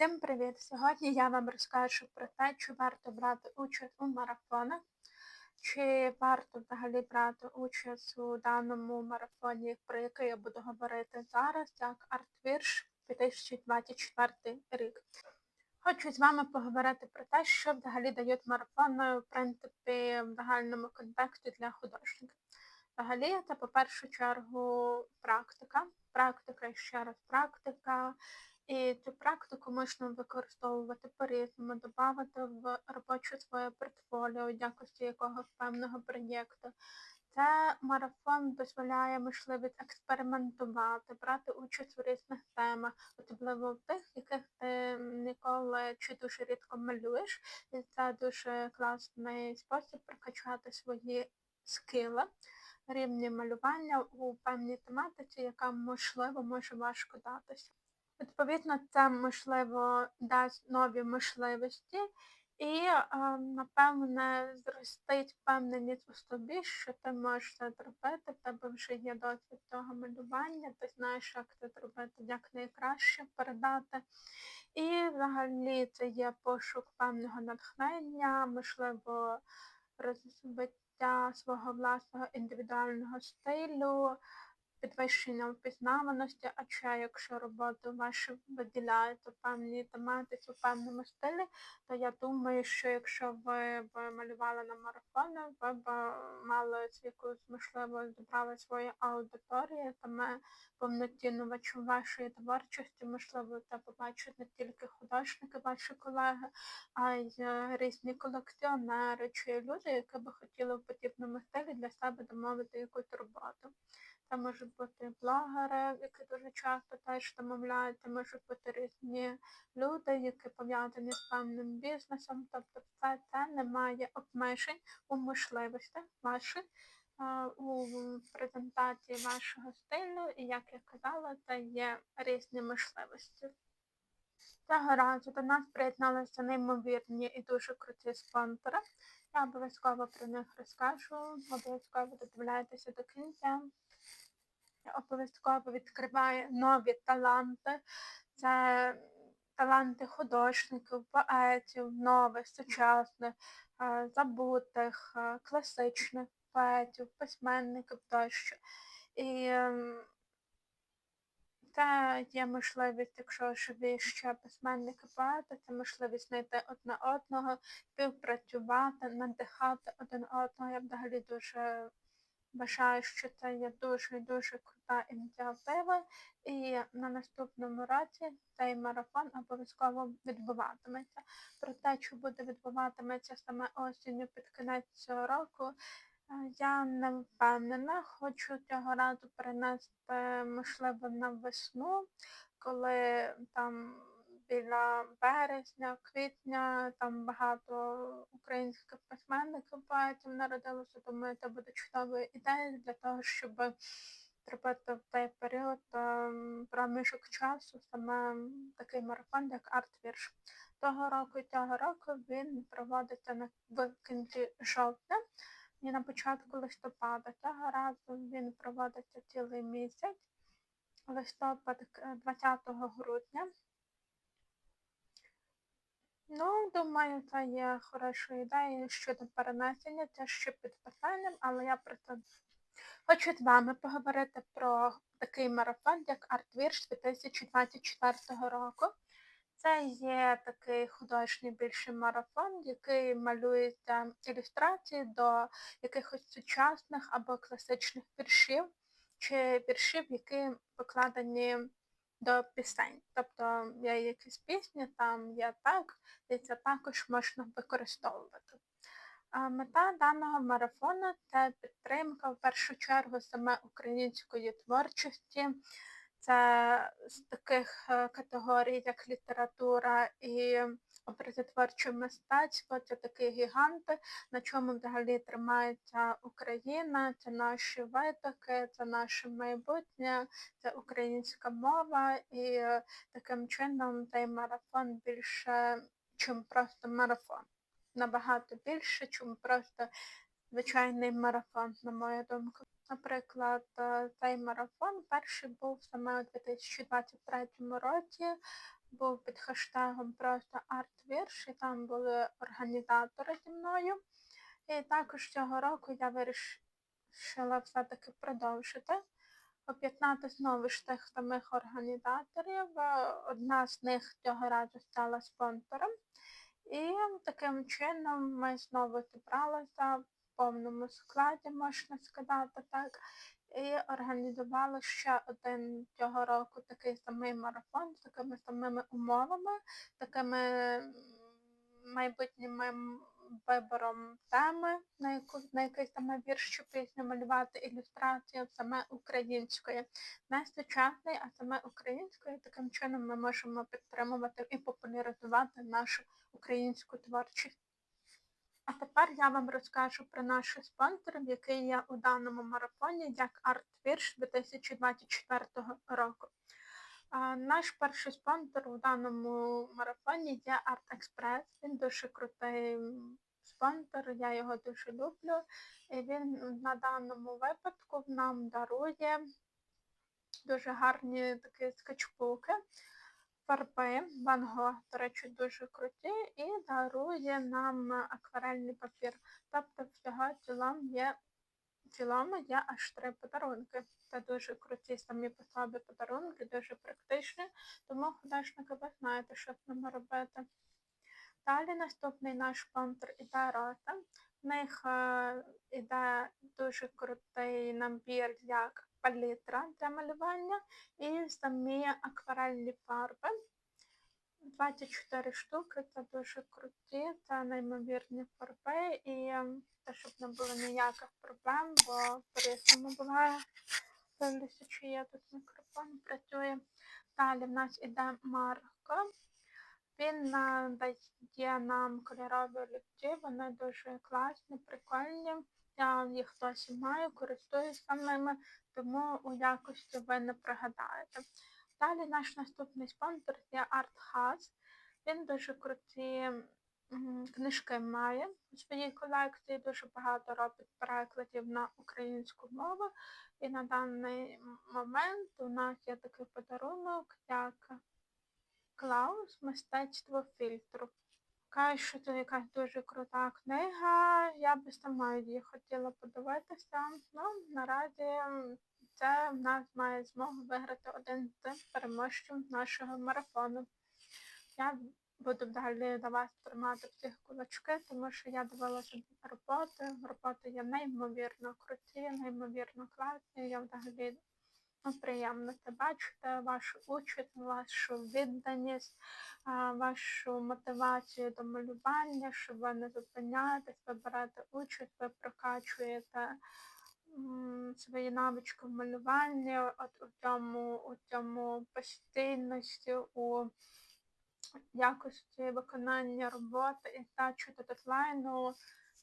Всім привіт! Сьогодні я вам розкажу про те, чи варто брати участь у марафонах, чи варто взагалі брати участь у даному марафоні, про який я буду говорити зараз, як Артвірш 2024 рік. Хочу з вами поговорити про те, що взагалі дають марафони, в принципі, в загальному контексті для художників. Взагалі, це по першу чергу практика. Практика і ще раз практика. І цю практику можна використовувати по-різному, додати в робоче своє портфоліо в якості якогось певного проєкту. Це марафон дозволяє можливість експериментувати, брати участь у різних темах, особливо в тих, яких ти ніколи чи дуже рідко малюєш. І це дуже класний спосіб прокачати свої скили, рівні малювання у певній тематиці, яка можливо може важко датися. Відповідно, це можливо дасть нові можливості і, е, напевне, зростить впевненість у собі, що ти можеш це зробити, в тебе вже є досвід цього малювання, ти знаєш, як це зробити якнайкраще передати. І взагалі це є пошук певного натхнення, можливо, розвиття свого власного індивідуального стилю підвищення впізнаваності, а ще якщо роботу вашу виділяють у певній тематиці, у певному стилі, то я думаю, що якщо ви б малювали на марафони, ви б мали якусь можливо зібрали свою аудиторію, ми повноцінну вашої творчості, можливо, це побачать не тільки художники, ваші колеги, а й е, різні колекціонери чи люди, які би хотіли в подібному стилі для себе домовити якусь роботу. Це можуть бути блогери, які дуже часто теж домовляють, це можуть бути різні люди, які пов'язані з певним бізнесом. Тобто все це не має обмежень у можливостях ваших у презентації вашого стилю, і, як я казала, це є різні можливості. Цього разу до нас приєдналися неймовірні і дуже круті спонсори. Я обов'язково про них розкажу, обов'язково додивляйтеся до кінця обов'язково відкриває нові таланти. Це таланти художників, поетів, нових, сучасних, забутих, класичних поетів, письменників тощо. І ем, це є можливість, якщо живі ще письменники поети, це можливість знайти одне одного, співпрацювати, надихати один одного. Я взагалі дуже Вважаю, що це є дуже-дуже крута ініціатива, і на наступному році цей марафон обов'язково відбуватиметься. Про те, що буде відбуватиметься саме осінню під кінець цього року, е, я не впевнена. Хочу цього разу перенести, можливо, на весну, коли там біля березня, квітня, там багато українських письменників поетів народилося, тому це буде чудовою ідеєю для того, щоб зробити в цей період ем, проміжок часу саме такий марафон, як арт-вірш. Того року і цього року він проводиться на в кінці жовтня і на початку листопада. Цього разу він проводиться цілий місяць, листопад 20 грудня. Ну, думаю, це є хорошою ідеєю щодо перенесення, це ще під питанням, але я про це хочу з вами поговорити про такий марафон, як Артвірш 2024 року. Це є такий художній більший марафон, який малюється ілюстрації до якихось сучасних або класичних віршів, чи віршів, які покладені до пісень. Тобто є якісь пісні, там є так, і це також можна використовувати. Мета даного марафону це підтримка в першу чергу саме української творчості. Це з таких е, категорій, як література і образотворче мистецтво, це такі гіганти, на чому взагалі тримається Україна, це наші витоки, це наше майбутнє, це українська мова, і е, таким чином цей марафон більше, чим просто марафон. Набагато більше, чим просто звичайний марафон, на мою думку. Наприклад, е, цей марафон перший був саме у 2023 році, був під хештегом просто арт-вірш, і там були організатори зі мною. І також цього року я вирішила все-таки продовжити, об'єднати знову ж тих самих організаторів. Е, Одна з них цього разу стала спонсором. І таким чином ми знову зібралися в повному складі, можна сказати так. І організували ще один цього року такий самий марафон з такими самими умовами, такими майбутніми вибором теми, на яку на який саме вірш чи пісню малювати ілюстрацію саме української, не сучасної, а саме української. Таким чином ми можемо підтримувати і популяризувати нашу українську творчість. А тепер я вам розкажу про наших спонсорів, які є у даному марафоні як арт-вірш 2024 року. Наш перший спонсор у даному марафоні є Art Express. Він дуже крутий спонсор, я його дуже люблю. І він на даному випадку нам дарує дуже гарні такі скетчбуки фарби Ван Гог, до речі, дуже круті, і дарує нам акварельний папір. Тобто всього цілому є цілому є аж три подарунки. Це дуже круті самі по собі подарунки, дуже практичні, тому художники ви знаєте, що з ними робити. Далі наступний наш спонсор іде Рота. В них е, іде дуже крутий набір як палітра для малювання і самі акварельні фарби. 24 штуки, це дуже круті, це неймовірні фарби і ем, те, щоб не було ніяких проблем, бо по-різному буває. Дивлюся, чи є тут мікрофон, працює. Далі в нас іде Марко. Він надає нам кольорові олівці, вони дуже класні, прикольні. Я їх досі маю, користуюся ними, тому у якості ви не пригадаєте. Далі наш наступний спонсор є Art House. Він дуже круті книжки має у своїй колекції, дуже багато робить перекладів на українську мову. І на даний момент у нас є такий подарунок, як Клаус Мистецтво фільтру. Каже, що це якась дуже крута книга. Я би сама її хотіла подивитися. Ну, наразі це в нас має змогу виграти один з переможців нашого марафону. Я буду далі до вас тримати всіх кулачки, тому що я дивилася роботи. Роботи є неймовірно круті, неймовірно класні. Я взагалі приємно це бачити, вашу участь, вашу відданість, вашу мотивацію до малювання, що ви не зупиняєтесь, ви берете участь, ви прокачуєте свої навички в малюванні, от у цьому, у цьому постійності, у якості виконання роботи і здачі до дедлайну.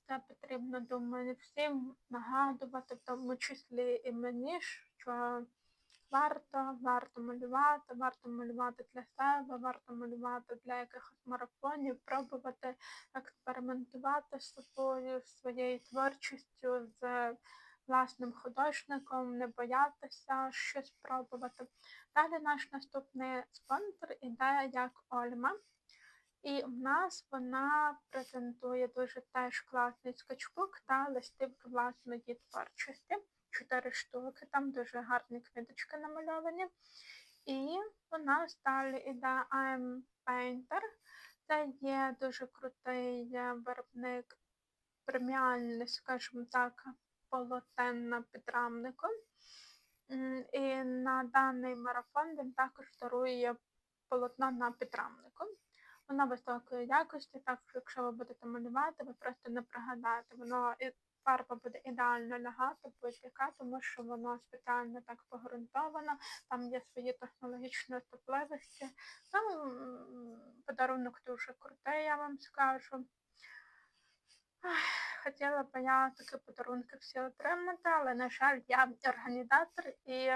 Це потрібно, думаю, всім нагадувати, в тому числі і мені, що варто, варто малювати, варто малювати для себе, варто малювати для якихось марафонів, пробувати експериментувати з собою, своєю творчістю, з власним художником, не боятися щось пробувати. Далі наш наступний спонсор іде як Ольма. І в нас вона презентує дуже теж класний скетчбук та листівки власної творчості. Чотири штуки, там дуже гарні квіточки намальовані. І у нас далі іде I'm Painter. Це є дуже крутий е, виробник преміальний, скажімо так, полотен на підрамнику. І на даний марафон він також дарує полотно на підрамнику. Вона високої якості, так що якщо ви будете малювати, ви просто не пригадаєте. Воно фарба буде ідеально лягати, будь-яка, тому що воно спеціально так погрунтовано, там є свої технологічні особливості. Там подарунок дуже крутий, я вам скажу. Хотіла б я такі подарунки всі отримати, але, на жаль, я організатор і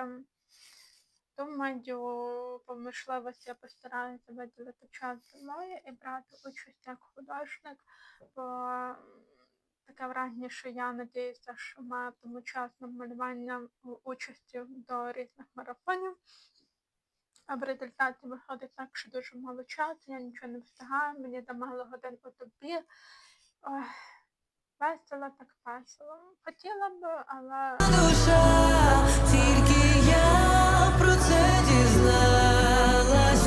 думаю, по можливості я постараюся виділити час зимою і брати участь як художник, бо таке враження, що я надіюся, що матиму час на малювання участі до різних марафонів. А в результаті виходить так, що дуже мало часу, я нічого не встигаю, мені замало годин у добі. Ой, весело так весело. Хотіла б, але душа, тільки я про це дізналась.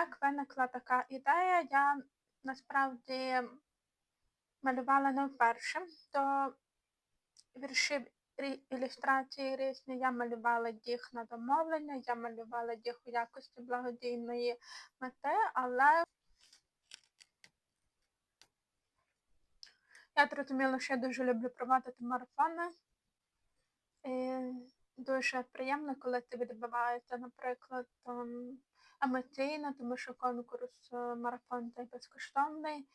Як виникла така ідея, я насправді малювала не вперше, то вірші ілюстрації різні, я малювала їх на домовлення, я малювала їх у якості благодійної мети, але я зрозуміла, що я дуже люблю проводити марафони. І дуже приємно, коли це відбувається, наприклад, ем, Ama ty, tai natomiast o konkurs e, maratończy bez kosztownej